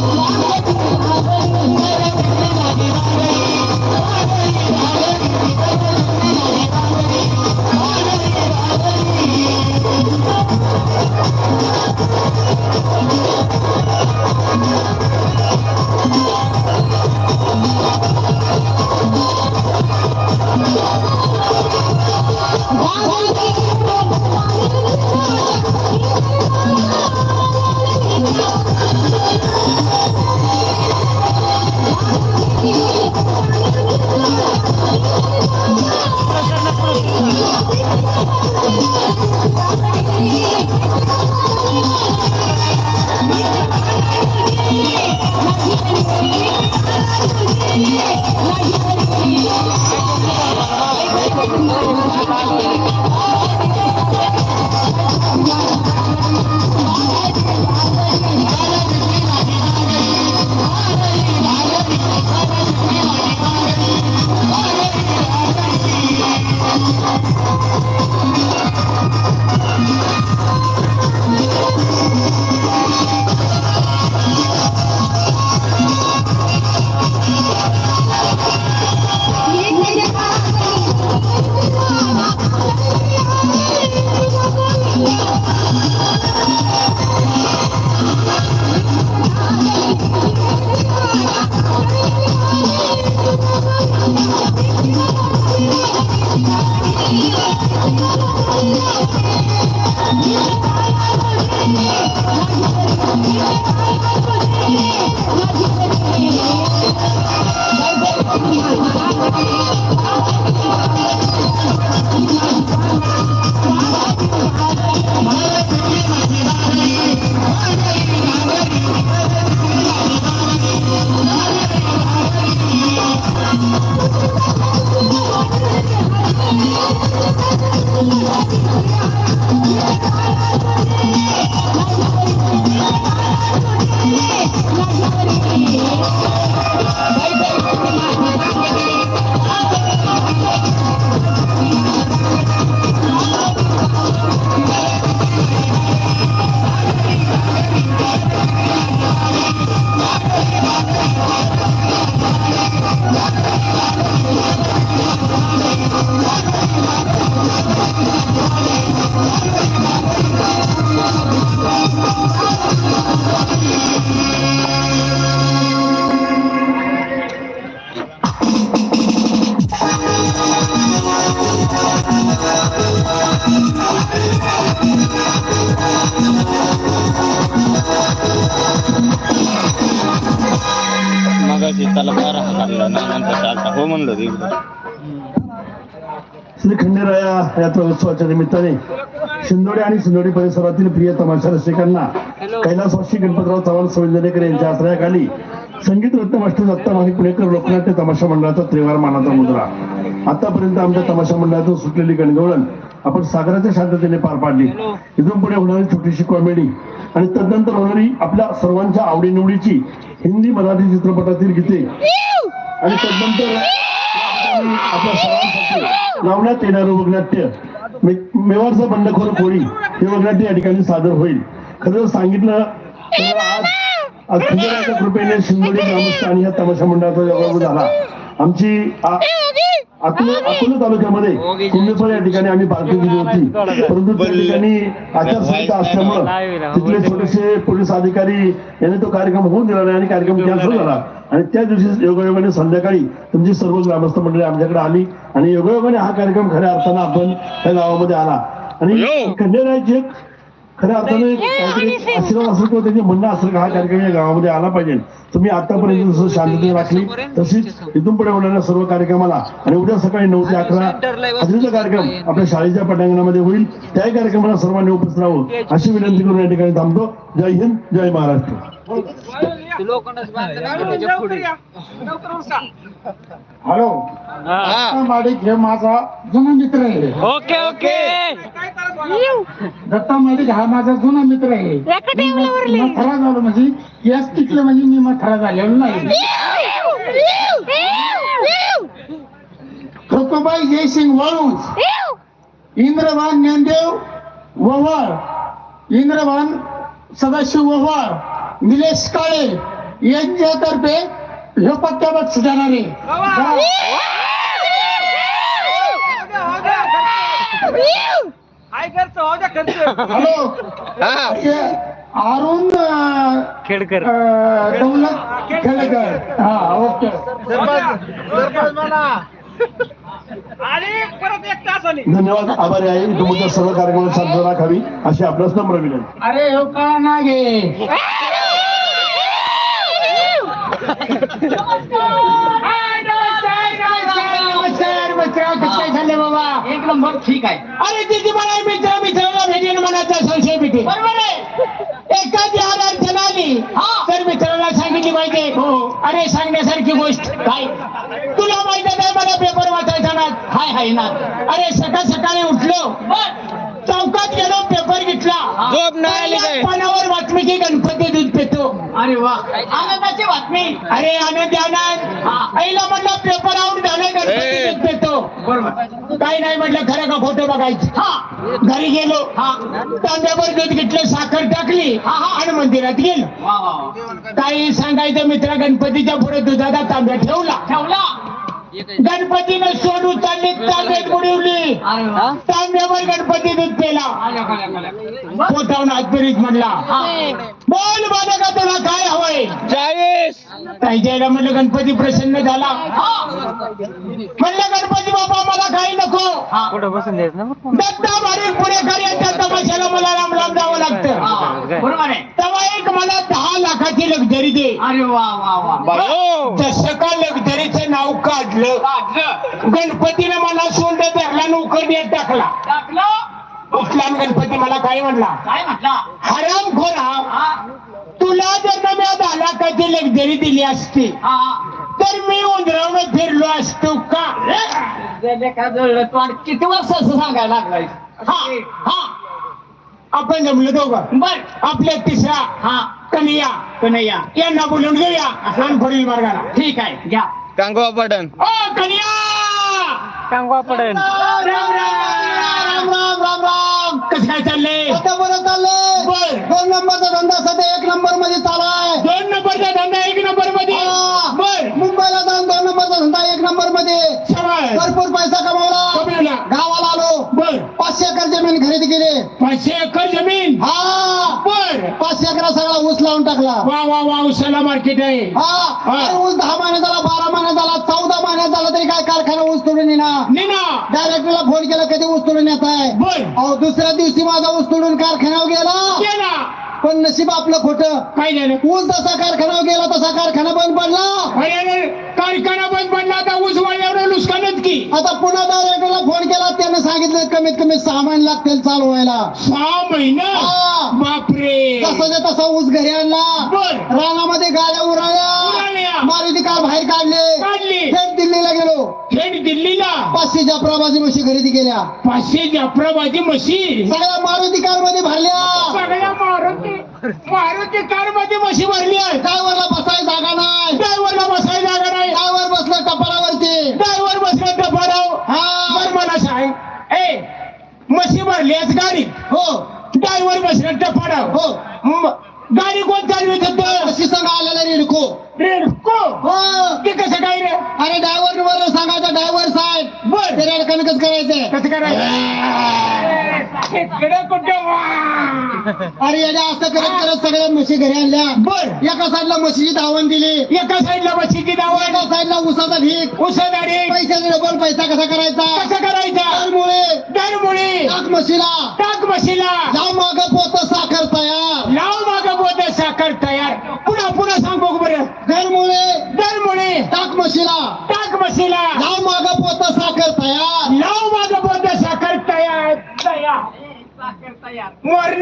Oh, Thank you. Yeah. यात्रा उत्सवाच्या निमित्ताने शिंदोडे आणि शिंदोडी परिसरातील प्रिय तमाशा रसिकांना कैलासवासी गणपतराव चव्हाण संविधानेकर यांच्या आश्रयाखाली संगीत रत्न मास्टर दत्ता माणिक पुणेकर लोकनाट्य तमाशा मंडळाचा त्रिवार मानाचा मुद्रा. आतापर्यंत आमच्या तमाशा मंडळातून सुटलेली गणगवळण आपण सागराच्या शांततेने पार पाडली. इथून पुढे होणारी छोटीशी कॉमेडी आणि तदनंतर होणारी आपल्या सर्वांच्या आवडीनिवडीची हिंदी मराठी चित्रपटातील गीते. आणि तदनंतर आपल्या सर्वांसाठी लावण्यात येणारं वगनाट्य मे- मेवाडचं बंडखोर कोळी हे वगनाट्य या ठिकाणी सादर होईल. खरं सांगितलं आज आज कृपेने शिंदोडी ग्रामस्थ आणि या तमाशा मंडळाचा योगायोग झाला. आमची अकोला तालुक्यामध्ये कुंभेफळ या ठिकाणी आम्ही पार्टी दिली होती. परंतु त्या ठिकाणी आचारसंहिता असल्यामुळं तिथले छोटेसे पोलीस अधिकारी यांनी तो कार्यक्रम होऊन दिला नाही आणि कार्यक्रम कॅन्सल झाला. आणि त्या दिवशी योगायोगाने संध्याकाळी तुमची सर्व ग्रामस्थ मंडळी आमच्याकडे आली आणि योगायोगाने हा कार्यक्रम खऱ्या अर्थानं आपण त्या गावामध्ये आला आणि खंडेरायाची एक खऱ्या अर्थाने काहीतरी आशीर्वाद असेल किंवा त्याचे म्हणणं असेल का हा कार्यक्रम या गावामध्ये आला पाहिजे. तुम्ही आतापर्यंत जसं शांतता राखली तशीच इथून पुढे होणाऱ्या सर्व कार्यक्रमाला आणि उद्या सकाळी नऊ ते अकरा हजेरीचा कार्यक्रम आपल्या शाळेच्या पटांगणामध्ये होईल. त्याही कार्यक्रमाला सर्वांनी उपस्थित राहावं. अशी विनंती करून या ठिकाणी थांबतो. जय हिंद जय महाराष्ट्र. हॅलो. दत्ता माडिक हे माझा. जुना मित्र आहे. Okay okay. दत्ता माडिक हा माझा जुना मित्र आहे. मथरा झालो म्हणजे याच टिकले म्हणजे मी मथरा झालेलो नाही. खतोबाई जयसिंग वाळूंज. इंद्रभान ज्ञानदेव वव्हाळ. इंद्रभान सदाशिव वव्हाळ. निलेश काळे यांच्यातर्फे हे पत्त्यावर सुधारणारे हॅलो. हे. अरुण खेडकर. दौलत खेडेकर. हा ओके. धन्यवाद आभारी आहे. तुमच्या सर्व कार्यक्रमात शांतता राखावी अशी आपल्यास नम्र विनंती. अरे हो का ना गे काय झालं बाबा एक नंबर ठीक आहे. अरे तिथे मला मित्र मित्राला भेटेल मनाचा संशय भेटेल बरोबर आहे. एखादी आड अडचण आली तर मित्राला सांगितली पाहिजे. अरे सांगण्यासारखी गोष्ट. काय? तुला माहिती आहे मला पेपर वाचायचा ना हाय हाय ना अरे सकाळ सकाळी उठलो. चौकात गेलो पेपर घेतला. झोप नाही आली काय? पहिल्या पानावर बातमी की गणपती दूध पितो अरे वा. आनंदाची बातमी. अरे. आनंद आनंद. आईला म्हटलं पेपर आउट झालं गणपती ए. दूध पितो बरोबर. काही नाही म्हटलं खरं का खोटं बघायचं? घरी गेलो. तांब्यावर दूध घेतलं साखर टाकली आणि मंदिरात गेलो. काही सांगायचं मित्र गणपतीच्या पुढे दुधाचा तांब्या ठेवला. ठेवला. गणपतीनं सोड उचलली तांब्यात बुडवली. तांब्यावर गणपती दूध पेला पोटावून हातपिरीत म्हणला. बोल माझ्या का तुला काय हवंय? चाळीस. काही जायला म्हणलं गणपती प्रसन्न झाला? म्हणलं गणपती बाबा मला काही नको. कुठं बसून द्यायचं ना दत्ता मारे पुणेकर यांच्या तमाशाला मला लांब लांब जावं लागतं. बरोबर आहे. तेव्हा एक मला दहा लाखाची लक्झरी दे. अरे वा वा जसं का लक्झरीचं नाव काढलं गणपतीने मला सोंड धरला नोकर देत टाकला? उठला आणि गणपती मला काय म्हणला? काय म्हटला? हराम खोरा. तुला जर ना मी दहा लाखाची लक्झरी दिली असती तर मी उंदरावनं फिरलो असतो का? किती वर्ष असं सांगायला लागलाय? हा हा. आपण जमलो दोघं. बर. आपल्या तिसरा हा. कन्हैया. कन्हैया. यांना बोलून घेऊया आणि पुढील मार्गाला. ठीक आहे घ्या. कांगवा पडन. ओ कन्हैया! कांगवा पडन. राम राम. राम राम राम राम. कसं काय चाललंय आता बरं. चाललंय बर दोन नंबरचा धंदा सध्या एक नंबरमध्ये चालू आहे. दोन नंबरचा धंदा एक नंबरमध्ये. बर. मुंबईला जाऊन दोन नंबरचा धंदा एक नंबरमध्ये भरपूर पैसा कमावला. गावाला आलो. बर. पाचशे एकर जमीन खरेदी केली. पाचशे एकर जमीन? हा. बर. पाचशे एकरा सगळा ऊस लावून टाकला. वा वा वा उसाला मार्केट आहे. हा. ऊस दहा महिने झाला महिने झाला चौदा महिन्यात झाला तरी काय कारखाना ऊस तोडून येणार निना डायरेक्टरला फोन केला कधी ऊस तोडून येत आहे अहो दुसऱ्या दिवशी माझा ऊस तोडून कारखान्यावर गेला. पण नशीब आपलं खोटं. काय झालं? ऊस जसा कारखान्यावर गेला तसा कारखाना बंद पडला. अरे अरे, कारखाना बंद पडला आता ऊस वाढल्यावर नुकसानच की? आता पुन्हा डायरेक्टरला फोन केला त्याने सांगितलं कमीत कमी सहा महिने लागतील चालू व्हायला. सहा महिना? हा. बापरे. तसा तसा ऊस घरी आणला बर. रानामध्ये गाड्या. उराळल्या मारुती कार बाहेर काढले. काढली. थेट दिल्लीला गेलो. थेट दिल्लीला? पाचशे जाफराबाजी म्हशी खरेदी केल्या. पाचशे जाफराबादी म्हशी? सगळ्या मारुती कारमध्ये भरल्या. सगळ्या मारुती मारुती कारमध्ये म्हशी भरली आहे ड्रायव्हरला बसाय जागा नाही. ड्रायव्हरला बसायला जागा नाही ड्रायव्हर बसला टपारावरती ड्रायव्हर बसला टपाराव हा बर मला सांग ए मशी भरली गाडी. हो. ड्रायव्हर बसला टपाराव हो. गाडी कोण चालवित होत? म्हशी संघ आलेला रेडको रेडको हो. ते कसं काय रे अरे ड्रायव्हर वर सांगायचं ड्रायव्हर साहेब. बर. ते रेडकन कसं करायचंय. कसं करायचं? इकडे कुठे वा? अरे याने असं करत करत सगळ्या म्हशी घरी आणल्या. बर. एका साईडला म्हशीची धावण दिली. एका साईडला म्हशीची दावा एका साईडला उसाचा भीक उसदारी पैशाचा डबल पैसा कसा करायचा? कसं करायचा? त्यामुळे दरमुळे टाक म्हशीला. टाक म्हशीला. जा माग पोत पुन्हा पुन्हा सांग बघू बरं. गरमुळे गरमुळे. टाक म्हशीला. टाक म्हशीला. लाव माग पोत साखर तयार. लाव माग पोत साखर तयार. तयार.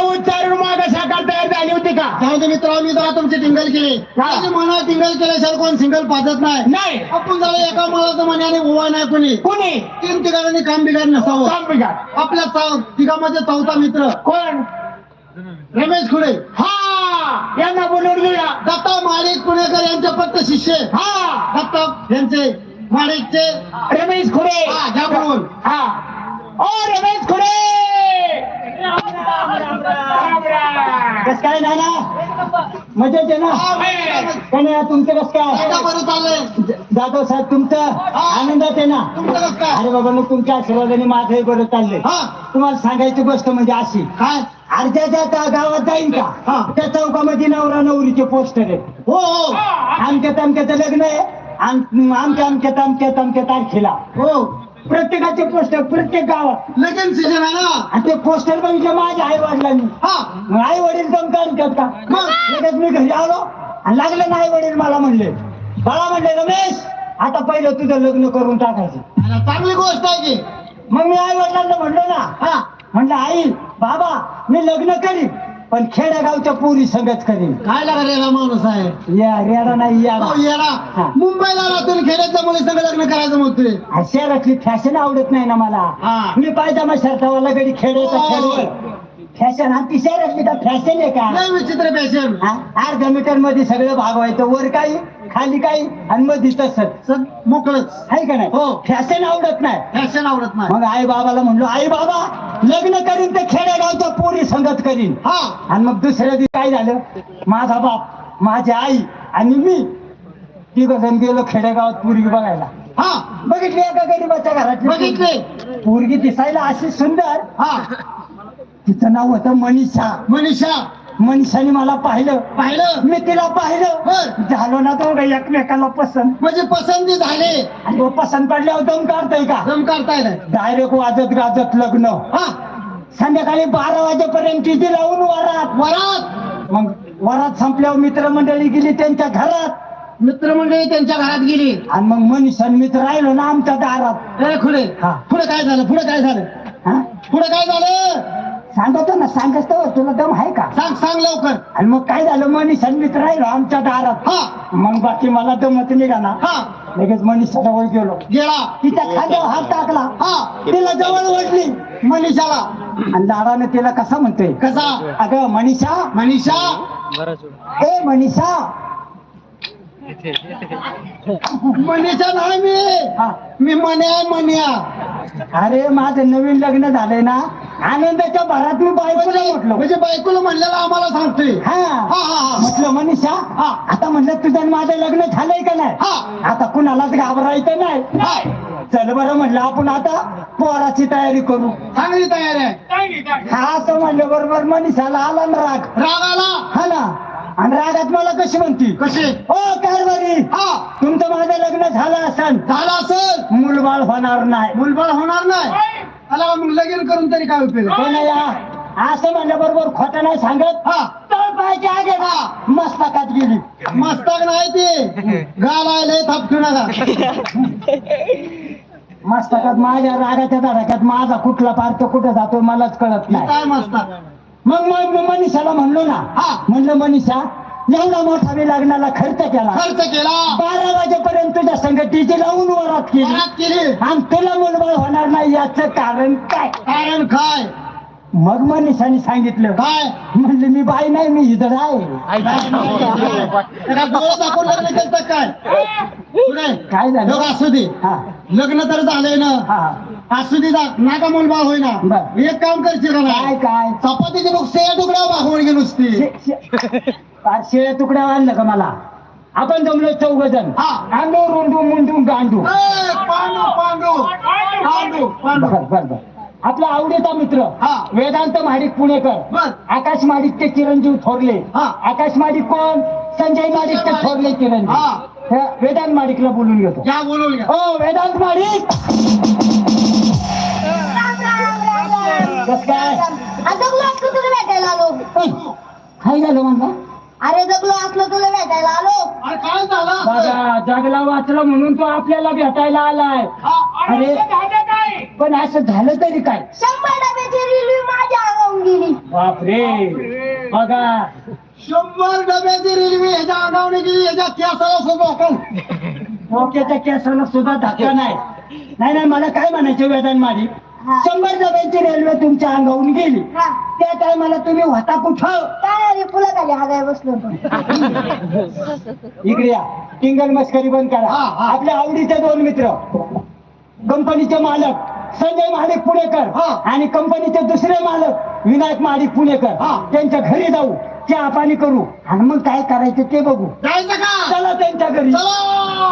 उच्चारून माग साखर तयार झाली होती का? जाऊ दे मित्र मी जरा तुमचे टिंगल केले. माझे म्हणा टिंगल केल्याशिवाय कोण सिंगल पाजत नाही. नाही. आपण झालं एका मनाचं म्हणाने उभा नाही कोणी. कोणी? तीन तिघांनी काम बिघाड नसावं. काम बिघाड आपल्या तिघामध्ये चौथा मित्र. कोण? रमेश खुडे. हा! यांना बोलवून घेऊया. दत्ता माळिक पुणेकर यांचे फक्त शिष्य. हा! दत्ता यांचे माळिकचे रमेश खुडे. हा, घ्या बोलवून. हा. ओ रमेश खुडे. कस काय नाना? मजेत आहे ना? काय नाही तुमचं कस काय? बरं चाललंय. जाधव साहेब तुमचं आनंदात आहे ना? अरे बाबा मग तुमच्या आशीर्वादाने माझंही बरं चाललंय. हा. तुम्हाला सांगायची गोष्ट म्हणजे अशी. काय? अर्ध्याच्या त्या गावात जाईन हा. का त्या चौकामध्ये नवरा नवरीचे पोस्टर आहेत. हो हो. आमच्या तामक्याचं लग्न आहे. आम- आमच्या आमच्या तामक्या तामक्या तारखेला. हो. प्रत्येकाचे पोस्टर प्रत्येक गावात. लगेच सीजन आहे ना? आणि ते पोस्टर बघितलं माझ्या आई वडिलांनी हा आई वडील दम काढतात का? मग? लगेच मी घरी आलो आणि लागले ना आई वडील मला म्हणले बाळा म्हणले रमेश आता पहिलं तुझं लग्न करून टाकायचं. अरे, चांगली गोष्ट आहे की. मग मी आई वडिलांना म्हणलो ना हा. म्हणलं आई बाबा मी लग्न करीन पण खेडेगावच्या पोरी संगत करीन. काय लागा रेला माणूस आहे? या रेडा नाही या हो, येडा हा. मुंबईला राहतो खेड्यातल्या मुली सगळं लग्न करायचं म्हणतोय. शहरातली फॅशन आवडत नाही ना मला. हा. मी पायजामा शर्टावाला गडी खेळायचा हो. खेळ फॅशन हा ती शहरातली का फॅशन आहे का? लय विचित्र पॅशन हा? अर्ध्या मीटरमध्ये सगळं भागवायचं वर काही खाली काही आणि मध्ये तसंच मोकळच. आहे का नाही? हो. फॅशन आवडत नाही. फॅशन आवडत नाही. मग आई बाबाला म्हणलो आई बाबा लग्न करीन तर खेडेगावच्या पोरी संगत करीन. हा. आणि मग दुसऱ्या दिवशी काय झालं? माझा बाप माझी आई आणि मी तिघ जण गेलो खेडेगावात पोरगी बघायला. हा. बघितली एका गरीबाच्या घरात बघितले. पोरगी दिसायला अशी सुंदर. हा. तिचं नाव होतं मनीषा. मनीषा. मनीषाने मला पाहिलं. पाहिलं? मी तिला पाहिलं. बर. झालो ना तो एकमेकाला पसंत. म्हणजे पसंती झाले. आणि तो पसंत पडल्यावर दम काढतोय का? दम काढताय ना. डायरेक्ट वाजत गाजत लग्न. हा. संध्याकाळी बारा वाजेपर्यंत टिटी लावून वरात. वरात? मग वरात संपल्यावर मित्रमंडळी गेली त्यांच्या घरात. मित्रमंडळी त्यांच्या घरात गेली. आणि मग मनीष आणि मित्र राहिलो ना आमच्या दारात. ए खुले. हा. पुढे काय झालं? पुढे काय झालं? हा? पुढे काय झालं? सांगतो ना सांगतो तुला दम आहे का? सांग सांग लवकर. आणि मग काय झालं मनीष आणि मित्र राहिलो आमच्या दारात. हा. मग बाकी मला दमत निघा ना हा. लगेच मनीषच्या जवळ गेलो. गेला. तिच्या खांद्यावर हात टाकला. हा. तिला जवळ ओढली मनीषाला. आणि लाडाने तिला कसा म्हणतोय? कसा? अगं मनीषा. मनीषा. ए मनीषा. मनीषा नाही मी. मी मन्या मन्या. अरे माझं नवीन लग्न झालंय ना आनंदाच्या भरात मी बायकोला म्हटलं. म्हणजे बायकोला म्हणलेला आम्हाला सांगतोय. हा. हा हा हा. म्हटलं मनीषा हा. आता म्हणलं तुझं आणि माझं लग्न झालंय का नाही? हा. आता कुणालाच घाबरायचं नाही. चल बरं म्हणलं आपण आता पोराची तयारी करू. चांगली तयारी आहे. हा असं म्हणलं बरोबर मनीषाला आला ना राग. रागाला? हा रागात मला कशी म्हणती? कसे ओ कारभारी. हा. तुमचं माझं लग्न झालं असेल झाला असेल. मुलबाळ होणार नाही. मुलबाळ होणार नाही. आला मग लगीन करून तरी काय उपयोग? हो ना या असं म्हणलं बरोबर खोटं नाही सांगत. हा. तळपायच्या आगे. हा. मस्तकात गेली. मस्तक नाही ते. गालायले थापटू नका. मस्तकात माझ्या रागाच्या धडाक्यात माझा कुठला पार्थ कुठं जातो मलाच कळत नाही. काय मस्तक? मग मग मग मनीषाला म्हणलो ना. हा. म्हणलं मनीषा एवढा मोठा मी लग्नाला खर्च केला. खर्च केला. बारा वाजेपर्यंत तुझ्या संगतीची लावून वरात केली. वरात केली. आणि तुला मुलबाळ होणार नाही याचं कारण काय? कारण काय? मग मनीषाने सांगितलं. काय? म्हणले मी बाई नाही मी इधर आहे. लग्न केलं काय? काय झालं? असू दे. हा. लग्न तर झालंय ना. हा. असू दे नाका मुलबाळ होईना. बर. एक काम करशील का काय नाही काय? चपातीची बघ सेया तुकडा भागवण गेली नुसती. शे- शे- फार शेळ्या तुकड्या आणलं का मला? आपण जमलो चौघ जण. हा. आंडू रुंडू मुंडू गांडू. ए, पांडू पांडू. पांडू पांडू. बर बर बर. आपला आवडीचा मित्र हा. वेदांत महाडिक पुणेकर. बर. आकाश माडिकचे चिरंजीव थोरले. हा. आकाश माडिक कोण? संजय माडिकचे थोरले चिरंजीव. हा. त्या वेदांत माडिकला बोलून घेतो. घ्या बोलून घ्या. ओ वेदांत माडिक! कस काय? आता तुला भेटायला आलो. काय झालं म्हणला? अरे जगलो असलो तुला भेटायला आलो. अरे काय झालं बघा जगला वाचला म्हणून तो आपल्याला भेटायला आलाय. अरे पण असं झालं तरी काय? शंभर डब्याची रेल्वे माझ्या अंगावून गेली. बापरे. बघा. शंभर डब्याची रेल्वे ह्याच्या अंगावणे गेली ह्याच्या केसाला सुद्धा आपण डोक्याच्या केसाला सुद्धा धक्का नाही. नाही नाही मला काय म्हणायचं वेदन हा. शंभर डब्यांची रेल्वे तुमच्या अंगावून गेली. हा. त्या टायमाला तुम्ही होता कुठं? काय रे पुला खाली हागाय बसलो होतो. इकडे या. टिंगल मस्करी बंद करा. हा, हा. आपल्या आवडीचे दोन मित्र. कंपनीचे मालक. संजय महाडिक पुणेकर. हा. आणि कंपनीचे दुसरे मालक विनायक महाडिक पुणेकर. हा. त्यांच्या घरी जाऊ. चहा पाणी करू. आणि मग काय करायचं ते बघू. जायचं का? चला त्यांच्या घरी. चला!